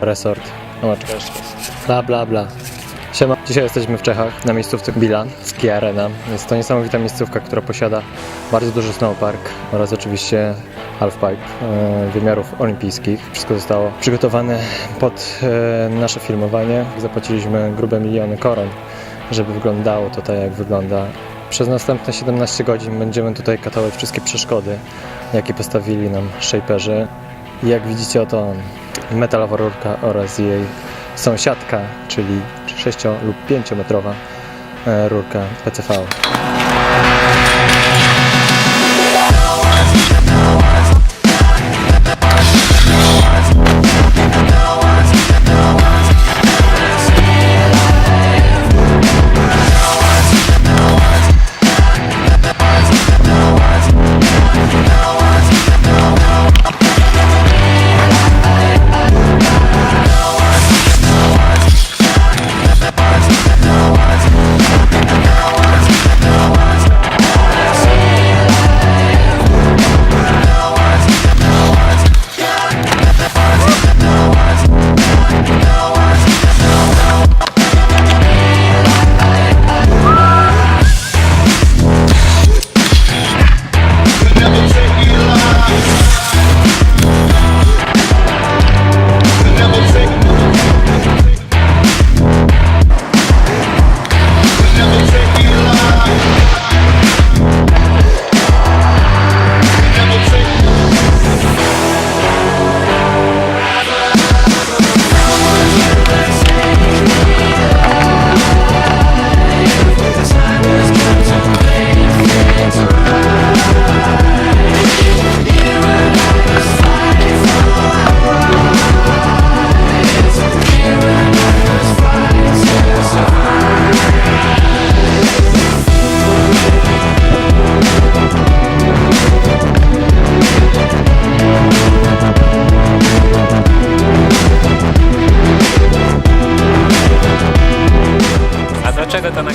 Resort. No, bla bla bla. Siema. Dzisiaj jesteśmy w Czechach, na miejscówce Bilan, Ski Arena. Jest to niesamowita miejscówka, która posiada bardzo duży snowpark oraz oczywiście halfpipe e, wymiarów olimpijskich. Wszystko zostało przygotowane pod e, nasze filmowanie. Zapłaciliśmy grube miliony koron, żeby wyglądało to tak, jak wygląda. Przez następne 17 godzin będziemy tutaj katować wszystkie przeszkody, jakie postawili nam shaperzy. Jak widzicie, oto on, metalowa rurka oraz jej sąsiadka, czyli 6 lub 5 metrowa e, rurka PCV.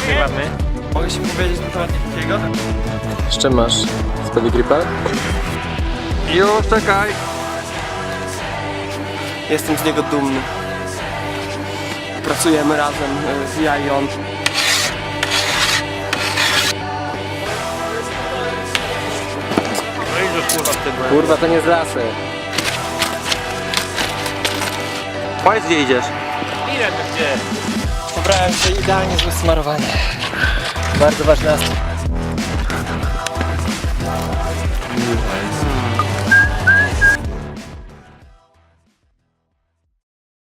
Nagrywamy? Mogę się powiedzieć na temat takiego? Z czym masz? Z pedigripem? Już, czekaj! Jestem z niego dumny. Pracujemy razem, y, ja i on. No i już kurwa w tym Kurwa, to nie z lasy. Powiedz gdzie idziesz? Ile to gdzie? Ubrałem się idealnie złe smarowanie. Bardzo ważny aspekt.